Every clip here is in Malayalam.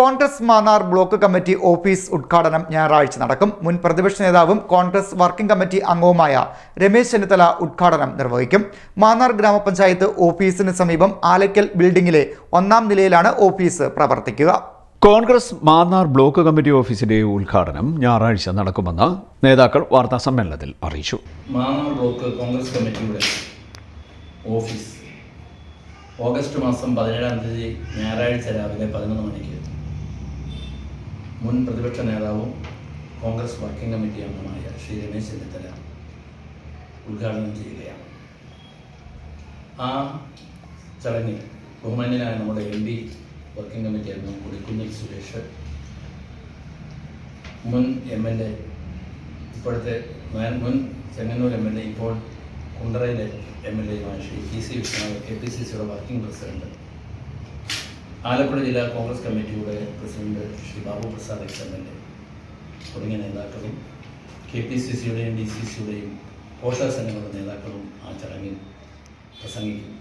Congress Mannar block committee office ഉദ്ഘാടനം ഞായറാഴ്ച നടക്കും. മുൻ പ്രതിപക്ഷ നേതാവും കോൺഗ്രസ് വർക്കിംഗ് കമ്മിറ്റി അംഗവുമായ രമേശ് ചെന്നിത്തല ഉദ്ഘാടനം നിർവഹിക്കും. മാന്നാർ ഗ്രാമപഞ്ചായത്ത് ഓഫീസിന് സമീപം ആലയ്ക്കൽ ബിൽഡിംഗിലെ ഒന്നാം നിലയിലാണ് ഓഫീസ് പ്രവർത്തിക്കുക. കോൺഗ്രസ് മാന്നാർ ബ്ലോക്ക് കമ്മിറ്റി ഓഫീസിന്റെ ഉദ്ഘാടനം ഞായറാഴ്ച നടക്കുമെന്ന് നേതാക്കൾ വാർത്താ സമ്മേളനത്തിൽ അറിയിച്ചു. മാന്നാർ ബ്ലോക്ക് കോൺഗ്രസ് കമ്മിറ്റിയുടെ ഓഫീസ്. ഓഗസ്റ്റ് മാസം പതിനേഴാം തീയതി ഞായറാഴ്ച രാവിലെ പതിനൊന്ന് മണിക്ക് മുൻ പ്രതിപക്ഷ നേതാവും കോൺഗ്രസ് വർക്കിംഗ് കമ്മിറ്റി അംഗമായ ശ്രീ രമേശ് ചെന്നിത്തല ഉദ്ഘാടനം ചെയ്യുകയാണ്. ആ ചടങ്ങിൽ ബഹുമാന്യനായ നമ്മുടെ എം പി വർക്കിംഗ് കമ്മിറ്റി അംഗം കൊടിക്കുന്നിൽ സുരേഷ് മുൻ എം എൽ എ ഇപ്പോഴത്തെ മുൻ ചെങ്ങന്നൂർ എം എൽ എ ഇപ്പോൾ കുണ്ടറയിലെ M L എയുമായ Shri T C Vishwanath K P C സിയുടെ വർക്കിംഗ് പ്രസിഡന്റ് ആലപ്പുഴ ജില്ലാ കോൺഗ്രസ് കമ്മിറ്റിയുടെ president Shri Babu Prasad ex M L A തുടങ്ങിയ നേതാക്കളും കെ പി സി സിയുടെയും ഡി സി സിയുടെയും പോഷക സംഘങ്ങളുടെ നേതാക്കളും ആ ചടങ്ങിൽ പ്രസംഗിക്കും.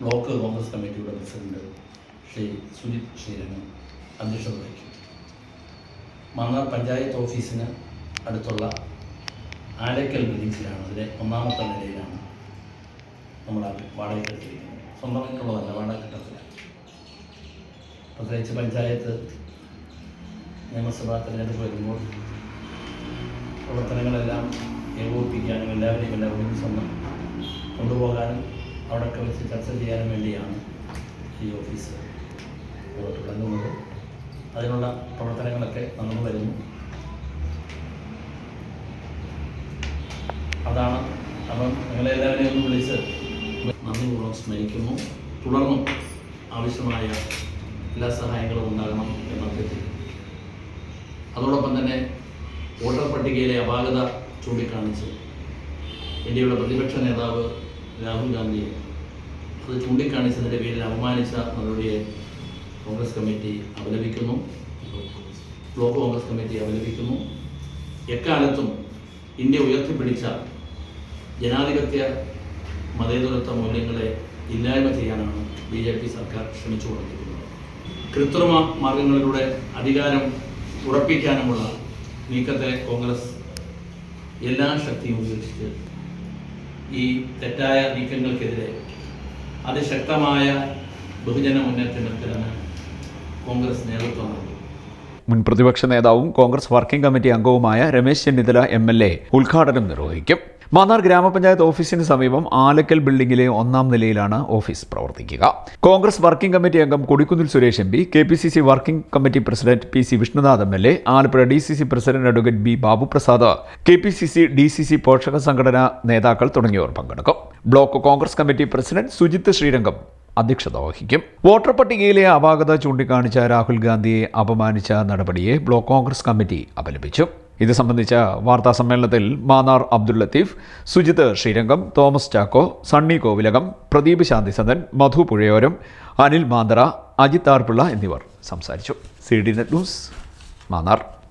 ബ്ലോക്ക് കോൺഗ്രസ് കമ്മിറ്റിയുടെ പ്രസിഡന്റ് ശ്രീ സുജിത് ശ്രീരംഗം അധ്യക്ഷത വഹിക്കും. മന്നാർ പഞ്ചായത്ത് ഓഫീസിന് അടുത്തുള്ള ആലക്കൽ ബിൽഡിങ്സിലാണ് അതിലെ ഒന്നാമത്തെ നിലയിലാണ് നമ്മൾ വാടക എടുത്തിരിക്കുന്നത് സ്വന്തമായിട്ടുള്ളതല്ല വാടക കിട്ടത്തില്ല. പ്രത്യേകിച്ച് പഞ്ചായത്ത് നിയമസഭാ തിരഞ്ഞെടുപ്പ് വരുമ്പോൾ പ്രവർത്തനങ്ങളെല്ലാം ഏകോപിപ്പിക്കാനും എല്ലാവരെയും എല്ലാം ഒരുമിച്ച് ഒന്ന് കൊണ്ടുപോകാനും അവിടെയൊക്കെ വെച്ച് ചർച്ച ചെയ്യാനും വേണ്ടിയാണ് ഈ ഓഫീസ് തുടങ്ങുന്നത് അതിനുള്ള പ്രവർത്തനങ്ങളൊക്കെ നമ്മൾ വരുന്നു. അതാണ് അപ്പം നിങ്ങളെല്ലാവരെയും ഒന്ന് വിളിച്ച് നന്ദിപൂർവം സ്മരിക്കുന്നു. തുടർന്നും ആവശ്യമായ എല്ലാ സഹായങ്ങളും ഉണ്ടാകണം എന്ന് അഭ്യർത്ഥിക്കുന്നു അതോടൊപ്പം തന്നെ വോട്ടർ പട്ടികയിലെ അപാകത ചൂണ്ടിക്കാണിച്ച് ഇന്ത്യയുടെ പ്രതിപക്ഷ നേതാവ് രാഹുൽ ഗാന്ധിയെ അത് ചൂണ്ടിക്കാണിച്ചതിന്റെ പേരിൽ അപമാനിച്ച നടപടിയെ കോൺഗ്രസ് കമ്മിറ്റി അപലപിക്കുന്നു. ബ്ലോക്ക് കോൺഗ്രസ് കമ്മിറ്റി അപലപിക്കുന്നു. എക്കാലത്തും ഇന്ത്യ ഉയർത്തിപ്പിടിച്ച ജനാധിപത്യ മതേതരത്വ മൂല്യങ്ങളെ ഇല്ലായ്മ ചെയ്യാനാണ് ബി ജെ പി സർക്കാർ ശ്രമിച്ചുകൊണ്ടിരിക്കുന്നത്. കൃത്രിമ മാർഗങ്ങളിലൂടെ അധികാരം ഉറപ്പിക്കാനുമുള്ള നീക്കത്തെ കോൺഗ്രസ് എല്ലാ ശക്തിയും ഉപയോഗിച്ച് ഈ തെറ്റായ നീക്കങ്ങൾക്കെതിരെ അതിശക്തമായ ബഹുജന മുന്നേറ്റങ്ങൾക്ക് കോൺഗ്രസ് നേതൃത്വം നൽകും മുൻ പ്രതിപക്ഷ നേതാവും കോൺഗ്രസ് വർക്കിംഗ് കമ്മിറ്റി അംഗവുമായ Ramesh Chennithala M L A ഉദ്ഘാടനം നിർവഹിക്കും. മാന്നാർ ഗ്രാമപഞ്ചായത്ത് ഓഫീസിന് സമീപം ആലക്കൽ ബിൽഡിംഗിലെ ഒന്നാം നിലയിലാണ് ഓഫീസ് പ്രവർത്തിക്കുക. കോൺഗ്രസ് വർക്കിംഗ് കമ്മിറ്റി അംഗം Kodikunnil Suresh M P K P C C working committee president P C Vishnunath M L A Alappuzha D C C president advocate B Babuprasad K P C C D C C പോഷക സംഘടനാ നേതാക്കൾ തുടങ്ങിയവർ പങ്കെടുക്കും. Block Congress committee president Sujith Sreerangam അധ്യക്ഷത വഹിക്കും. വോട്ടർ പട്ടികയിലെ അപാകത ചൂണ്ടിക്കാണിച്ച രാഹുൽ ഗാന്ധിയെ അപമാനിച്ച നടപടിയെ ബ്ലോക്ക് കോൺഗ്രസ് കമ്മിറ്റി അപലപിച്ചു. ഇത് സംബന്ധിച്ച വാർത്താ സമ്മേളനത്തിൽ മാന്നാർ അബ്ദുൽ ലത്തീഫ് സുജിത് ശ്രീരംഗം തോമസ് ചാക്കോ സണ്ണി കോവിലകം പ്രദീപ് ശാന്തിസന്ദൻ മധു പുഴയോരം അനിൽ മാന്തറ അജിത് ആർപിള്ള എന്നിവർ സംസാരിച്ചു. C D net news Mannar.